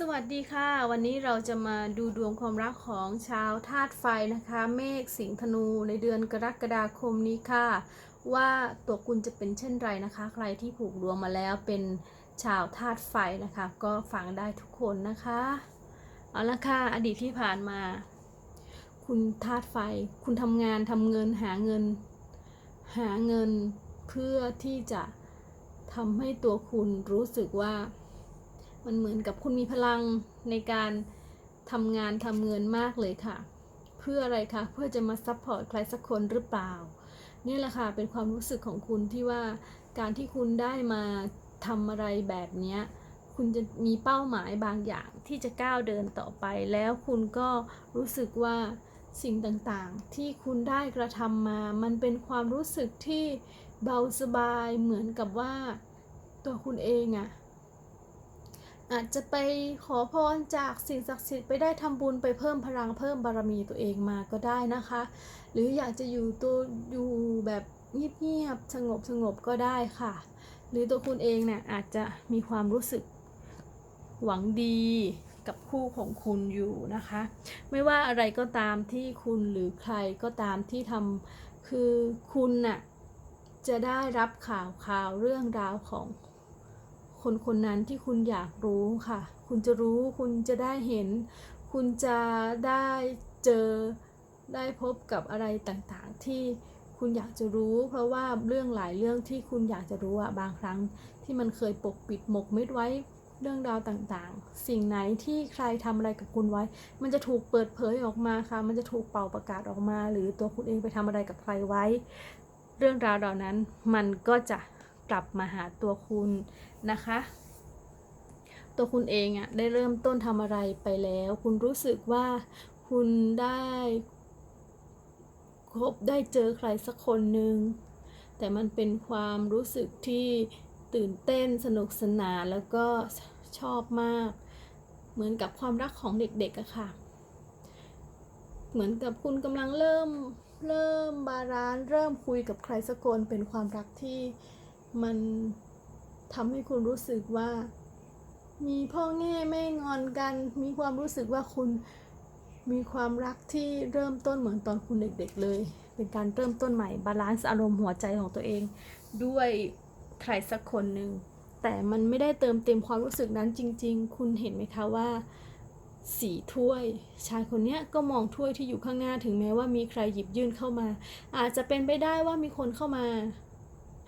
สวัสดีค่ะ วันนี้เราจะมาดูดวงความรักของชาวธาตุไฟนะคะ เมษสิงห์ธนูในเดือนกรกฎาคมนี้ค่ะ ว่าตัวคุณจะเป็นเช่นไรนะคะ ใครที่ผูกดวงมาแล้วเป็นชาวธาตุไฟนะคะ ก็ฟังได้ทุกคนนะคะเอาละค่ะอดีตที่ผ่านมา คุณธาตุไฟ คุณทำงานทำเงินหาเงิน หาเงินเพื่อที่จะทำให้ตัวคุณรู้สึกว่า มันเหมือนกับคุณมีพลังในการทำงานทำเงินมากเลยค่ะ เพื่ออะไรคะ เพื่อจะมาซัพพอร์ตใครสักคนหรือเปล่า นี่แหละค่ะ เป็นความรู้สึกของคุณที่ว่าการที่คุณได้มาทำอะไรแบบเนี้ยคุณจะมีเป้าหมายบางอย่างที่จะก้าวเดินต่อไป แล้วคุณก็รู้สึกว่าสิ่งต่างๆ ที่คุณได้กระทำมา มันเป็นความรู้สึกที่เบาสบายเหมือนกับว่าตัวคุณเองอะ อาจจะไปขอพรจากสิ่งศักดิ์สิทธิ์ไปได้ทำบุญไปเพิ่มพลังเพิ่มบารมีตัวเองมาก็ได้นะคะ หรืออยากจะอยู่ตัวอยู่แบบเงียบๆสงบสงบๆก็ได้ค่ะ หรือตัวคุณเองเนี่ยอาจจะมีความรู้สึกหวังดีกับคู่ของคุณอยู่นะคะ ไม่ว่าอะไรก็ตามที่คุณหรือใครก็ตามที่ทำคือคุณน่ะจะได้รับข่าวข่าวเรื่องราวของ คนคนนั้นที่คุณอยากรู้ค่ะ คุณจะรู้คุณจะได้เห็น คุณจะได้เจอได้พบกับอะไรต่างๆ ที่คุณอยากจะรู้ เพราะว่าเรื่องหลายเรื่องที่คุณอยากจะรู้อะบางครั้งที่มันเคยปกปิดหมกม็ดไว้เรื่องราวต่างๆ สิ่งไหนที่ใครทำอะไรกับคุณไว้ มันจะถูกเปิดเผยออกมาค่ะ มันจะถูกเป่าประกาศออกมา หรือตัวคุณเองไปทำอะไรกับใครไว้ เรื่องราวเหล่านั้นมันก็จะ กลับมาหาตัวคุณนะคะ ตัวคุณเองอะได้เริ่มต้นทำอะไรไปแล้ว คุณรู้สึกว่าคุณได้พบได้เจอใครสักคนหนึ่งแต่มันเป็นความรู้สึกที่ตื่นเต้นสนุกสนานแล้วก็ชอบมาก เหมือนกับความรักของเด็กๆอะค่ะ เหมือนกับคุณกำลังเริ่มเริ่มบาลานเริ่มคุยกับใครสักคนเป็นความรักที่ มันทำให้คุณรู้สึกว่า มีพ่อแง่แม่งอนกัน มีความรู้สึกว่าคุณมีความรักที่เริ่มต้นเหมือนตอนคุณเด็กๆเลย เป็นการเริ่มต้นใหม่บาลานซ์อารมณ์หัวใจของตัวเอง ด้วยใครสักคนหนึ่งแต่มันไม่ได้เติมเต็มความรู้สึกนั้นจริง ๆ คุณเห็นไหมคะว่าสีถ้วย ชายคนนี้ก็มองถ้วยที่อยู่ข้างหน้าถึงแม้ว่ามีใครหยิบยื่นเข้ามา อาจจะเป็นไปได้ว่ามีคนเข้ามา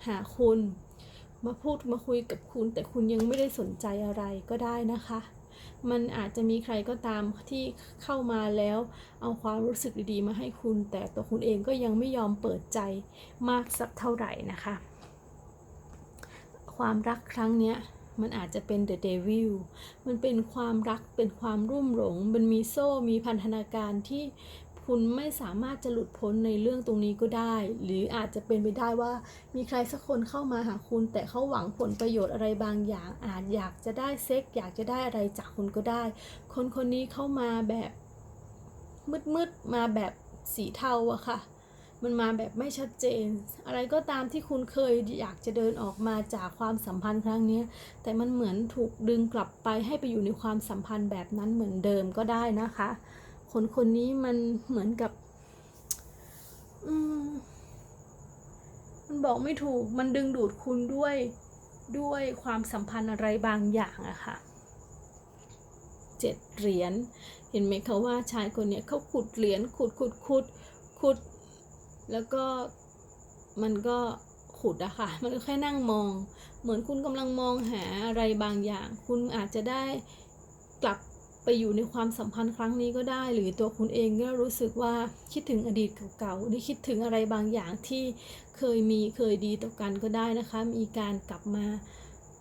หาคุณ มาพูดมาคุยกับคุณ แต่คุณยังไม่ได้สนใจอะไรก็ได้นะคะ มันอาจจะมีใครก็ตามที่เข้ามาแล้ว เอาความรู้สึกดีๆมาให้คุณ แต่ตัวคุณเองก็ยังไม่ยอมเปิดใจมากสักเท่าไหร่นะคะ ความรักครั้งเนี้ยมันอาจจะเป็น The Devil มันเป็นความรัก เป็นความรุ่มหลง มันมีโซ่ มีพันธนาการที่ คุณไม่สามารถจะหลุดพ้นในเรื่องตรงนี้ก็ได้ หรืออาจจะเป็นไปได้ว่ามีใครสักคนเข้ามาหาคุณ แต่เขาหวังผลประโยชน์อะไรบางอย่าง อาจอยากจะได้เซ็กอยากจะได้อะไรจากคุณก็ได้ คนคนนี้เข้ามาแบบมืดๆมาแบบสีเทาอะค่ะมันมาแบบไม่ชัดเจน อะไรก็ตามที่คุณเคยอยากจะเดินออกมาจากความสัมพันธ์ครั้งนี้ แต่มันเหมือนถูกดึงกลับไปให้ไปอยู่ในความสัมพันธ์แบบนั้นเหมือนเดิมก็ได้นะคะ คนคนนี้มันเหมือนกับ อืม มันบอกไม่ถูก มันดึงดูดคุณด้วยด้วยความสัมพันธ์อะไรบางอย่างอะค่ะเจ็ดเหรียญ เห็นไหมคะว่าชายคนเนี้ยเขาขุดเหรียญขุดขุดขุดขุด แล้วก็มันก็ขุดอะค่ะ มันก็แค่นั่งมอง เหมือนคุณกำลังมองหาอะไรบางอย่าง คุณอาจจะได้กลับ ไปอยู่ในความสัมพันธ์ครั้งนี้ก็ได้ หรือตัวคุณเองก็รู้สึกว่าคิดถึงอดีตเก่าๆหรือคิดถึงอะไรบางอย่างที่เคยมีเคยดีต่อกันก็ได้นะคะ มีการกลับมา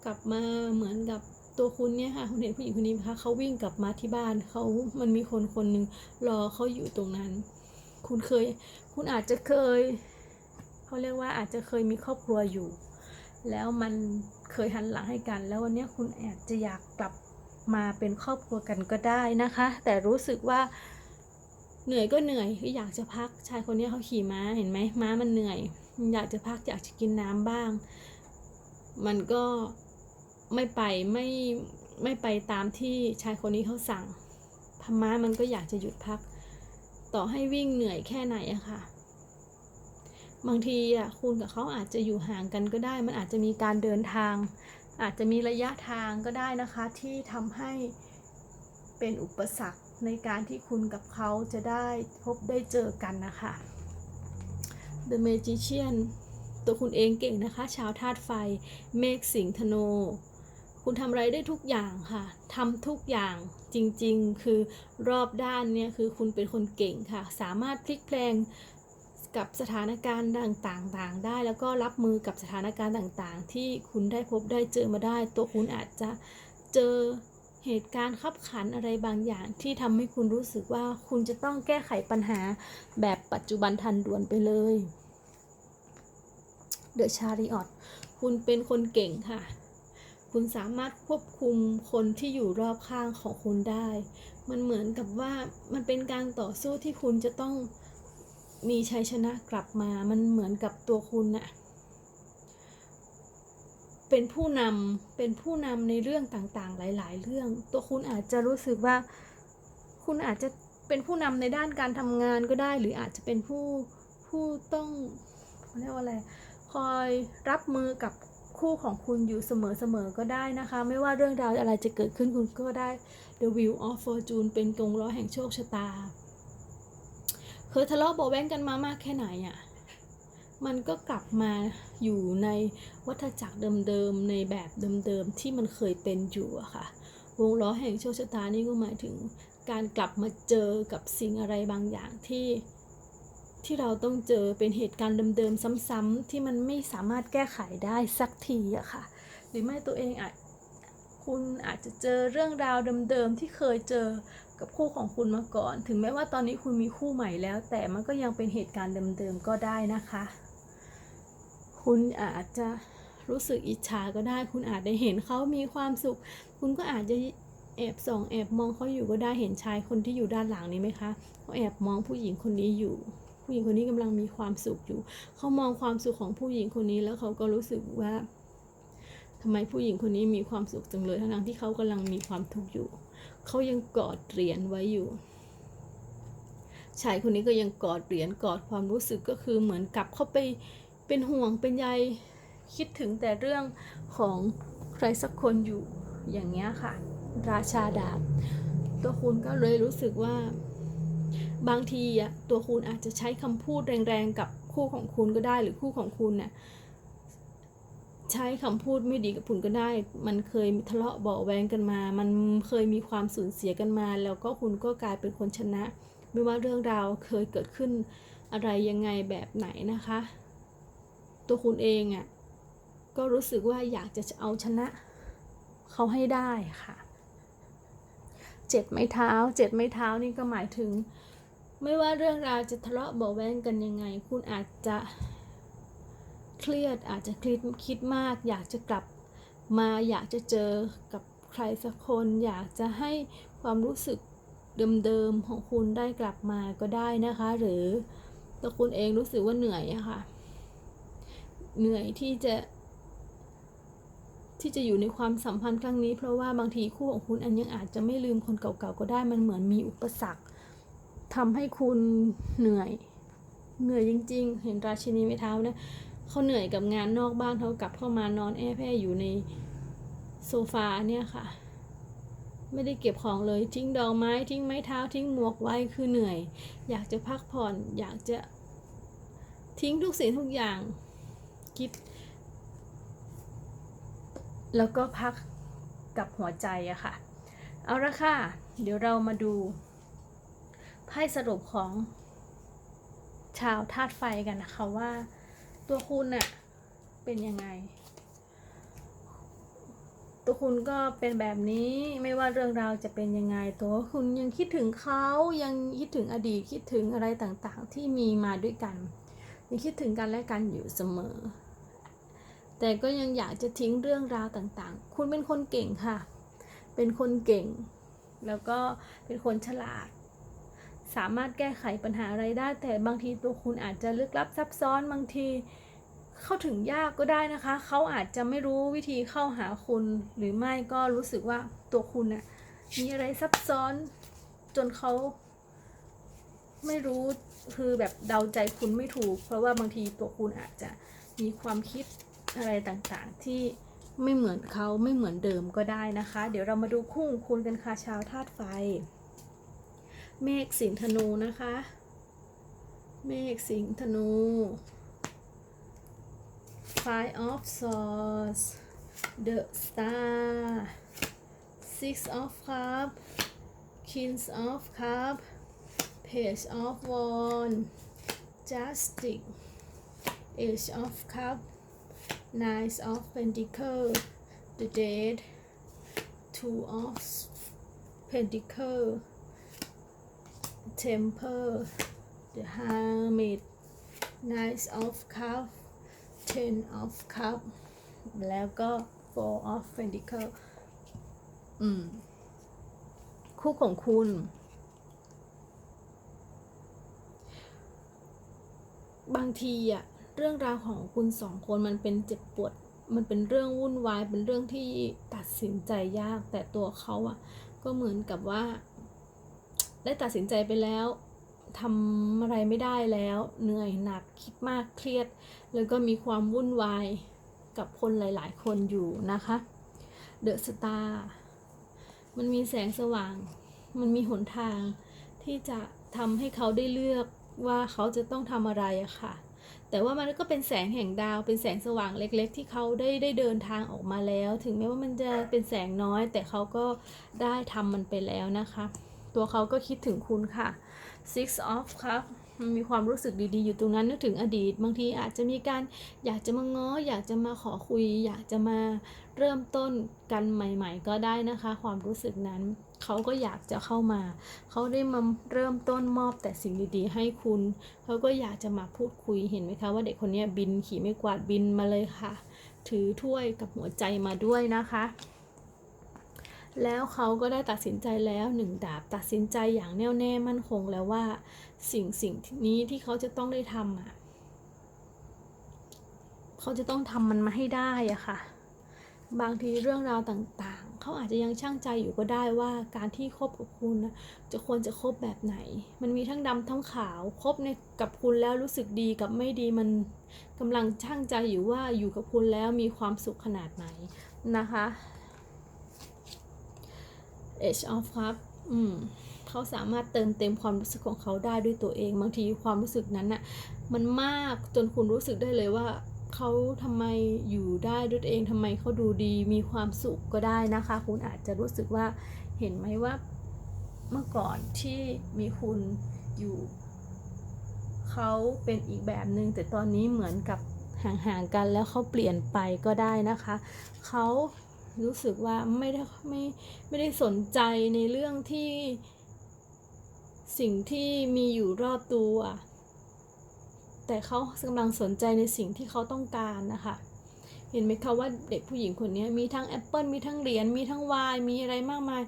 กลับมาเหมือนกับตัวคุณเนี่ยค่ะคุณเห็นผู้หญิงคนนี้ไหมคะเขาวิ่งกลับมาที่บ้านเขามันมีคนคนหนึ่งรอเขาอยู่ตรงนั้น คุณเคย คุณอาจจะเคยเขาเรียกว่าอาจจะเคยมีครอบครัวอยู่ แล้วมันเคยหันหลังให้กัน แล้ววันนี้คุณอาจจะอยากกลับ มาเป็นครอบครัวกันก็ได้นะคะ แต่รู้สึกว่าเหนื่อยก็เหนื่อยคืออยากจะพักชายคนนี้เขาขี่ม้าเห็นไหมม้ามันเหนื่อย อยากจะพักอยากจะกินน้ำบ้าง มันก็ไม่ไปไม่ไม่ไปตามที่ชายคนนี้เขาสั่งพม้ามันก็อยากจะหยุดพัก ต่อให้วิ่งเหนื่อยแค่ไหนอะค่ะ บางทีอะคุณกับเขาอาจจะอยู่ห่างกันก็ได้ มันอาจจะมีการเดินทาง อาจจะมีระยะทางก็ได้นะคะที่ทำให้เป็นอุปสรรคในการที่คุณกับเขาจะได้พบได้เจอกันนะคะ The Magician ตัวคุณเองเก่งนะคะ ชาวธาตุไฟ เมฆสิงห์ธนูคุณทำอะไรได้ทุกอย่างค่ะทำทุกอย่างจริงๆ คือรอบด้านเนี่ยคือคุณเป็นคนเก่งค่ะ สามารถพลิกแปลง กับสถานการณ์ต่างๆได้ แล้วก็รับมือกับสถานการณ์ต่างๆ ที่คุณได้พบได้เจอมาได้ ตัวคุณอาจจะเจอเหตุการณ์ขับขันอะไรบางอย่างที่ทำให้คุณรู้สึกว่าคุณจะต้องแก้ไขปัญหาแบบปัจจุบันทันด่วนไปเลยเดอะชาริออตคุณเป็นคนเก่งค่ะ คุณสามารถควบคุมคนที่อยู่รอบข้างของคุณได้ มันเหมือนกับว่ามันเป็นการต่อสู้ที่คุณจะต้อง มีชัยชนะกลับมามันเหมือนกับตัวคุณน่ะเป็นผู้นำเป็นผู้นำในเรื่องต่างๆ หลาย ๆ เรื่อง ตัวคุณอาจจะรู้สึกว่า คุณอาจจะเป็นผู้นำในด้านการทำงานก็ได้ หรืออาจจะเป็นผู้ผู้ต้องเรียกว่าอะไรคอยรับมือกับคู่ของคุณอยู่เสมอๆก็ได้นะคะ ไม่ว่าเรื่องราวอะไรจะเกิดขึ้นคุณก็ได้ The Wheel of Fortune เป็นกงล้อแห่งโชคชะตา ยทะเลาะเบาแว้งกันมามากแค่ไหนอะ่ะมันก็กลับมาอยู่ในวัฏจักรเดิมๆในแบบเดิมๆที่มันเคยเป็นอยู่อะค่ะ วงล้อแห่งโชคชะตานี่ก็หมายถึงการกลับมาเจอกับสิ่งอะไรบางอย่างที่ที่เราต้องเจอเป็นเหตุการณ์เดิมๆซ้ำๆที่มันไม่สามารถแก้ไขได้สักทีอะค่ะ หรือไม่ตัวเองอาจ คุณอาจจะเจอเรื่องราวเดิมๆที่เคยเจอกับคู่ของคุณมาก่อน ถึงแม้ว่าตอนนี้คุณมีคู่ใหม่แล้ว แต่มันก็ยังเป็นเหตุการณ์เดิมๆก็ได้นะคะ คุณอาจจะรู้สึกอิจฉาก็ได้ คุณอาจได้เห็นเขามีความสุข คุณก็อาจจะแอบส่องแอบมองเขาอยู่ก็ได้เห็นชายคนที่อยู่ด้านหลังนี้ไหมคะเขาแอบมองผู้หญิงคนนี้อยู่ ผู้หญิงคนนี้กำลังมีความสุขอยู่ เขามองความสุขของผู้หญิงคนนี้แล้วเขาก็รู้สึกว่า ทำไมผู้หญิงคนนี้มีความสุขจังเลยทั้งที่เขากำลังมีความทุกข์อยู่ เขายังกอดเหรียญไว้อยู่ชายคนนี้ก็ยังกอดเหรียญกอดความรู้สึกก็คือเหมือนกลับเข้าไปเป็นห่วงเป็นใยคิดถึงแต่เรื่องของใครสักคนอยู่อย่างเงี้ยค่ะ ราชาดาบ ตัวคุณก็เลยรู้สึกว่า บางทีอะตัวคุณอาจจะใช้คำพูดแรงๆกับคู่ของคุณก็ได้หรือคู่ของคุณเนี่ย ใช้คำพูดไม่ดีกับคุณก็ได้ มันเคยทะเลาะเบาแวงกันมา มันเคยมีความสูญเสียกันมา แล้วก็คุณก็กลายเป็นคนชนะ ไม่ว่าเรื่องราวเคยเกิดขึ้นอะไรยังไงแบบไหนนะคะ ตัวคุณเองอะ่ะก็รู้สึกว่าอยากจะเอาชนะ เขาให้ได้ค่ะ เจ็ดไม้เท้า เจ็ดไม้เท้านี่ก็หมายถึง ไม่ว่าเรื่องราวจะทะเลาะเบาแวงกันยังไง คุณอาจจะ เครียดอาจจะคิดคิดมาก อยากจะกลับมาอยากจะเจอกับใครสักคน อยากจะให้ความรู้สึกเดิมๆของคุณได้กลับมาก็ได้นะคะ หรือตัวคุณเองรู้สึกว่าเหนื่อยอะค่ะ เหนื่อยที่จะ ที่จะอยู่ในความสัมพันธ์ครั้งนี้ เพราะว่าบางทีคู่ของคุณอันยังอาจจะไม่ลืมคนเก่าๆก็ได้มันเหมือนมีอุปสรรคทำให้คุณเหนื่อย เหนื่อยจริง ๆ เห็นราชินีไม้เท้านะ เขาเหนื่อยกับงานนอกบ้านเขากลับเข้ามานอนแอ้แพ่อยู่ในโซฟาเนี่ยค่ะ ไม่ได้เก็บของเลยทิ้งดอกไม้ทิ้งไม้เท้าทิ้งหมวกไว้คือเหนื่อย อยากจะพักผ่อน อยากจะทิ้งทุกสิ่งทุกอย่างคิด แล้วก็พักกับหัวใจอะค่ะ เอาละค่ะ เดี๋ยวเรามาดูไพ่สรุปของชาวธาตุไฟกันนะคะว่า ตัวคุณน่ะเป็นยังไง ตัวคุณก็เป็นแบบนี้ไม่ว่าเรื่องราวจะเป็นยังไง ตัวคุณยังคิดถึงเขายังคิดถึงอดีตคิดถึงอะไรต่างๆ ที่มีมาด้วยกันยังคิดถึงกันและกันอยู่เสมอ แต่ก็ยังอยากจะทิ้งเรื่องราวต่างๆ คุณเป็นคนเก่งค่ะ เป็นคนเก่ง แล้วก็เป็นคนฉลาด สามารถแก้ไขปัญหาอะไรได้ แต่บางทีตัวคุณอาจจะลึกลับซับซ้อนบางที เข้าถึงยากก็ได้นะคะ เขาอาจจะไม่รู้วิธีเข้าหาคุณ หรือไม่ก็รู้สึกว่าตัวคุณน่ะมีอะไรซับซ้อนจนเขาไม่รู้คือแบบเดาใจคุณไม่ถูก เพราะว่าบางทีตัวคุณอาจจะมีความคิดอะไรต่างๆ ที่ไม่เหมือนเขาไม่เหมือนเดิมก็ได้นะคะ เดี๋ยวเรามาดูคู่ของคุณกันค่ะชาวธาตุไฟ เมฆสิงธนูนะคะ เมฆสิงธนู Five of Swords The Star Six of Cups Kings of Cups Page of Wands Justice Age of Cups Nine of Pentacles The Dead Two of Pentacles Temple The Hermit Knight of cup Ten of Cup แล้วก็ Four of pentacle อืม คู่ของคุณ บางทีอะเรื่องราวของคุณสองคนมันเป็นเจ็บปวด มันเป็นเรื่องวุ่นวาย เป็นเรื่องที่ตัดสินใจยาก แต่ตัวเขาอะก็เหมือนกับว่า ได้ตัดสินใจไปแล้วทำอะไรไม่ได้แล้ว เหนื่อยหนักคิดมากเครียด แล้วก็มีความวุ่นวายกับคนหลาย ๆ คนอยู่นะคะเดอะสตาร์มันมีแสงสว่าง มันมีหนทางที่จะทำให้เขาได้เลือกว่าเขาจะต้องทำอะไรอะค่ะ แต่ว่ามันก็เป็นแสงแห่งดาว เป็นแสงสว่างเล็ก ๆ ที่เขาได้ได้เดินทางออกมาแล้ว ถึงแม้ว่ามันจะเป็นแสงน้อย แต่เขาก็ได้ทำมันไปแล้วนะคะ ตัวเขาก็คิดถึงคุณค่ะ Six of ครับมีความรู้สึกดีๆ อยู่ตรงนั้นนึกถึงอดีต บางทีอาจจะมีการอยากจะมาง้อ อยากจะมาขอคุย อยากจะมาเริ่มต้นกันใหม่ ๆ ก็ได้นะคะ ความรู้สึกนั้นเขาก็อยากจะเข้ามา เขาได้มาเริ่มต้นมอบแต่สิ่งดีๆ ให้คุณ เขาก็อยากจะมาพูดคุยเห็นไหมคะ ว่าเด็กคนนี้บินขี่ไม่กวาดบินมาเลยค่ะ ถือถ้วยกับหัวใจมาด้วยนะคะ แล้วเขาก็ได้ตัดสินใจแล้วหนึ่งดาบตัดสินใจอย่างแน่วแน่มั่นคงแล้วว่า สิ่งสิ่งนี้ที่เขาจะต้องได้ทำอะเขาจะต้องทำมันมาให้ได้อะค่ะ บางทีเรื่องราวต่างๆ เขาอาจจะยังช่างใจอยู่ก็ได้ว่าการที่คบกับคุณนะจะควรจะคบแบบไหน มันมีทั้งดำทั้งขาวคบในกับคุณแล้วรู้สึกดีกับไม่ดีมันกำลังช่างใจอยู่ว่าอยู่กับคุณแล้วมีความสุขขนาดไหนนะคะ Age of Cup อืมเขาสามารถเติมเต็มความรู้สึกของเขาได้ด้วยตัวเอง บางทีความรู้สึกนั้นน่ะมันมากจนคุณรู้สึกได้เลยว่าเขาทำไมอยู่ได้ด้วยตัวเองทำไมเขาดูดีมีความสุขก็ได้นะคะ คุณอาจจะรู้สึกว่าเห็นไหมว่าเมื่อก่อนที่มีคุณอยู่เขาเป็นอีกแบบหนึ่งแต่ตอนนี้เหมือนกับห่างๆกันแล้วเขาเปลี่ยนไปก็ได้นะคะเขา รู้สึกว่าไม่ได้ไม่ไม่ได้สนใจในเรื่องที่สิ่งที่มีอยู่รอบตัว แต่เขากำลังสนใจในสิ่งที่เขาต้องการนะคะ เห็นไหมคะว่าเด็กผู้หญิงคนนี้มีทั้งแอปเปิลมีทั้งเหรียญมีทั้งวาย มีอะไรมากมาย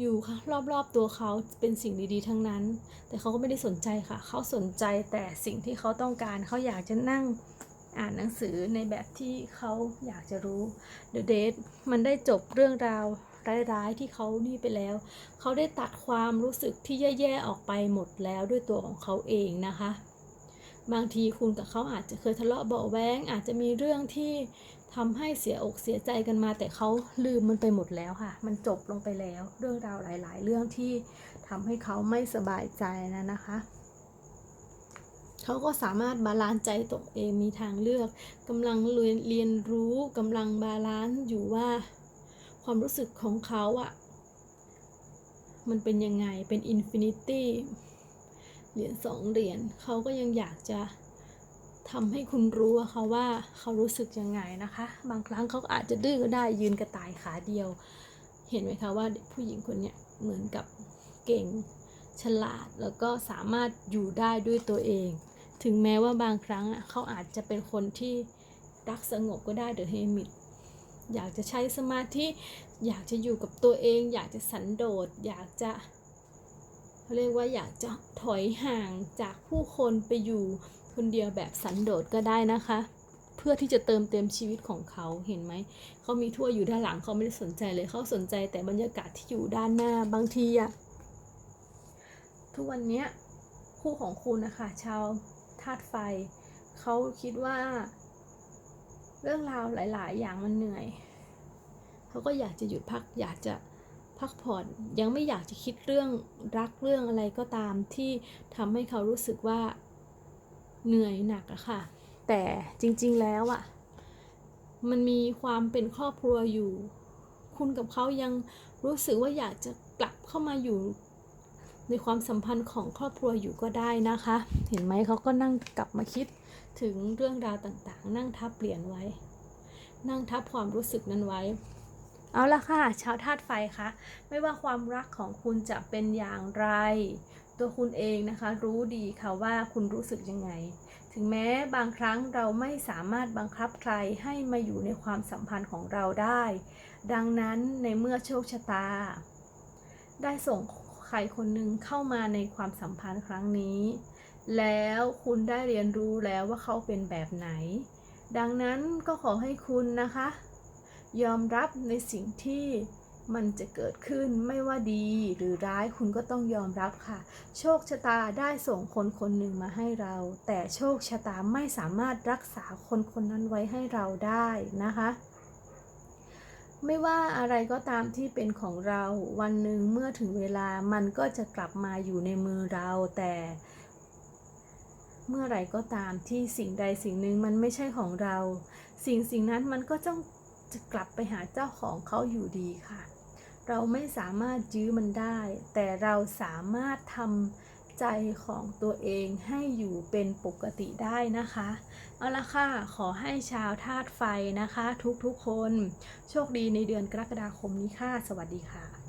อยู่ค่ะรอบๆตัวเขาเป็นสิ่งดีๆ ทั้งนั้น แต่เขาก็ไม่ได้สนใจค่ะ เขาสนใจแต่สิ่งที่เขาต้องการเขาอยากจะนั่ง อ่านหนังสือในแบบที่เขาอยากจะรู้ The Date มันได้จบเรื่องราวร้ายๆที่เขานี่ไปแล้ว เขาได้ตัดความรู้สึกที่แย่ๆออกไปหมดแล้วด้วยตัวของเขาเองนะคะ บางทีคุณกับเขาอาจจะเคยทะเลาะเบาแวงอาจจะมีเรื่องที่ทำให้เสียอกเสียใจกันมา แต่เขาลืมมันไปหมดแล้วค่ะ มันจบลงไปแล้ว เรื่องราวหลาย ๆ เรื่องที่ทำให้เขาไม่สบายใจนะนะคะ เขาก็สามารถบาลานซ์ใจตัวเองมีทางเลือกกำลังเรียนเรียนรู้กำลังบาลานซ์อยู่ว่า ความรู้สึกของเขาอะมันเป็นยังไงเป็นอินฟินิตี้เหรียญสองเหรียญเขาก็ยังอยากจะทำให้คุณรู้อะค่ะว่าเขารู้สึกยังไงนะคะ บางครั้งเขาอาจจะดื้อก็ได้ยืนกระต่ายขาเดียว เห็นไหมคะว่าผู้หญิงคนนี้เหมือนกับเก่งฉลาดแล้วก็สามารถอยู่ได้ด้วยตัวเอง ถึงแม้ว่าบางครั้งอะเขาอาจจะเป็นคนที่รักสงบก็ได้เดอะเฮมิตอยากจะใช้สมาธิ อยากจะอยู่กับตัวเอง อยากจะสันโดษ อยากจะเขาเรียกว่าอยากจะถอยห่างจากผู้คนไปอยู่คนเดียวแบบสันโดษก็ได้นะคะ เพื่อที่จะเติมเต็มชีวิตของเขาเห็นไหม เขามีถ้วอยู่ด้านหลังเขาไม่ได้สนใจเลย เขาสนใจแต่บรรยากาศที่อยู่ด้านหน้าบางทีอะทุกวันเนี้ยคู่ของคุณนะคะชาวาตุไฟ เขาคิดว่า เรื่องราวหลาย ๆ อย่างมันเหนื่อย เขาก็อยากจะหยุดพัก อยากจะพักผ่อน ยังไม่อยากจะคิดเรื่องรักเรื่องอะไรก็ตามที่ทำให้เขารู้สึกว่าเหนื่อยหนักอะค่ะ แต่จริง ๆ แล้วอะมันมีความเป็นครอบครัวอยู่ คุณกับเขายังรู้สึกว่าอยากจะกลับเข้ามาอยู่ ในความสัมพันธ์ของครอบครัวอยู่ก็ได้นะคะ เห็นไหมเขาก็นั่งกลับมาคิดถึงเรื่องราวต่างๆ นั่งทับเปลี่ยนไว้ นั่งทับความรู้สึกนั้นไว้ เอาละค่ะ ชาวธาตุไฟคะไม่ว่าความรักของคุณจะเป็นอย่างไร ตัวคุณเองนะคะ รู้ดีค่ะว่าคุณรู้สึกยังไง ถึงแม้บางครั้งเราไม่สามารถบังคับใครให้มาอยู่ในความสัมพันธ์ของเราได้ ดังนั้นในเมื่อโชคชะตา ได้ส่ง ใครคนหนึ่งเข้ามาในความสัมพันธ์ครั้งนี้ แล้วคุณได้เรียนรู้แล้วว่าเขาเป็นแบบไหน ดังนั้นก็ขอให้คุณนะคะ ยอมรับในสิ่งที่มันจะเกิดขึ้นไม่ว่าดีหรือร้ายคุณก็ต้องยอมรับค่ะ โชคชะตาได้ส่งคนคนหนึ่งมาให้เรา แต่โชคชะตาไม่สามารถรักษาคนคนนั้นไว้ให้เราได้นะคะ ไม่ว่าอะไรก็ตามที่เป็นของเราวันหนึ่งเมื่อถึงเวลามันก็จะกลับมาอยู่ในมือเรา แต่ เมื่อไรก็ตามที่สิ่งใดสิ่งหนึ่งมันไม่ใช่ของเรา สิ่งสิ่งนั้นมันก็ต้องจะกลับไปหาเจ้าของเขาอยู่ดีค่ะ เราไม่สามารถยื้อมันได้ แต่เราสามารถทำ ใจของตัวเองให้อยู่เป็นปกติได้นะคะ เอาละค่ะ ขอให้ชาวธาตุไฟนะคะ ทุกๆคน โชคดีในเดือนกรกฎาคมนี้ค่ะ สวัสดีค่ะ